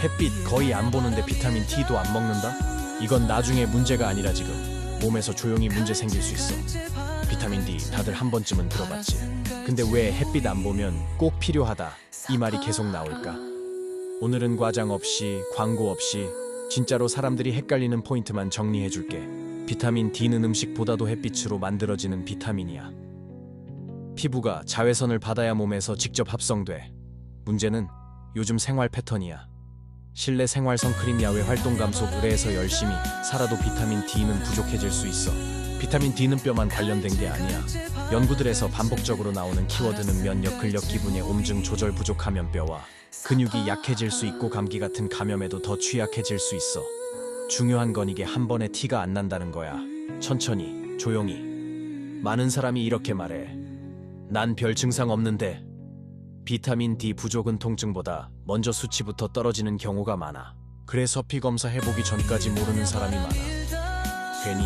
햇빛 거의 안 보는데 비타민 D도 안 먹는다? 이건 나중에 문제가 아니라 지금 몸에서 조용히 문제 생길 수 있어. 비타민 D 다들 한 번쯤은 들어봤지. 근데 왜 햇빛 안 보면 꼭 필요하다 이 말이 계속 나올까? 오늘은 과장 없이 광고 없이 진짜로 사람들이 헷갈리는 포인트만 정리해 줄게. 비타민 D는 음식보다도 햇빛으로 만들어지는 비타민이야. 피부가 자외선을 받아야 몸에서 직접 합성돼. 문제는 요즘 생활 패턴이야. 실내 생활 선크림 야외 활동 감소 의뢰해서 열심히 살아도 비타민 D는 부족해질 수 있어. 비타민 D는 뼈만 관련된 게 아니야. 연구들에서 반복적으로 나오는 키워드는 면역 근력 기분의 옴증 조절 부족하면 뼈와 근육이 약해질 수 있고 감기 같은 감염에도 더 취약해질 수 있어. 중요한 건 이게 한 번에 티가 안 난다는 거야. 천천히, 조용히. 많은 사람이 이렇게 말해. 난 별 증상 없는데 비타민 D 부족은 통증보다 먼저 수치부터 떨어지는 경우가 많아. 그래서 피 검사 해보기 전까지 모르는 사람이 많아. 괜히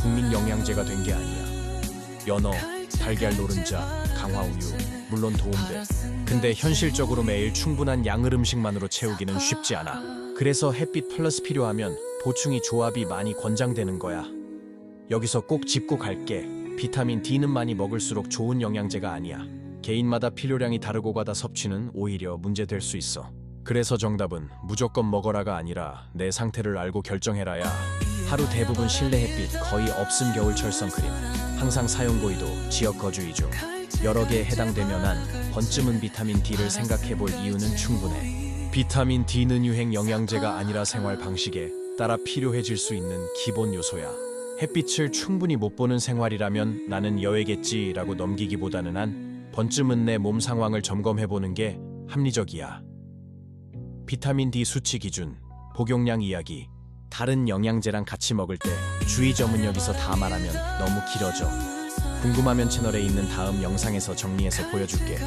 국민 영양제가 된 게 아니야. 연어, 달걀 노른자, 강화우유, 물론 도움돼. 근데 현실적으로 매일 충분한 양을 음식만으로 채우기는 쉽지 않아. 그래서 햇빛 플러스 필요하면 보충이 조합이 많이 권장되는 거야. 여기서 꼭 짚고 갈게. 비타민 D는 많이 먹을수록 좋은 영양제가 아니야. 개인마다 필요량이 다르고 가다 섭취는 오히려 문제될 수 있어. 그래서 정답은 무조건 먹어라가 아니라 내 상태를 알고 결정해라야. 하루 대부분 실내 햇빛 거의 없음 겨울 철 선크림. 항상 사용 고의도 지역 거주 이중. 여러 개에 해당되면 한 번쯤은 비타민 D를 생각해 볼 이유는 충분해. 비타민 D는 유행 영양제가 아니라 생활 방식에 따라 필요해질 수 있는 기본 요소야. 햇빛을 충분히 못 보는 생활이라면 나는 여외겠지라고 넘기기보다는 한 번쯤은 내 몸 상황을 점검해 보는 게 합리적이야. 비타민 D 수치 기준, 복용량 이야기. 다른 영양제랑 같이 먹을 때 주의점은 여기서 다 말하면 너무 길어져. 궁금하면 채널에 있는 다음 영상에서 정리해서 보여줄게.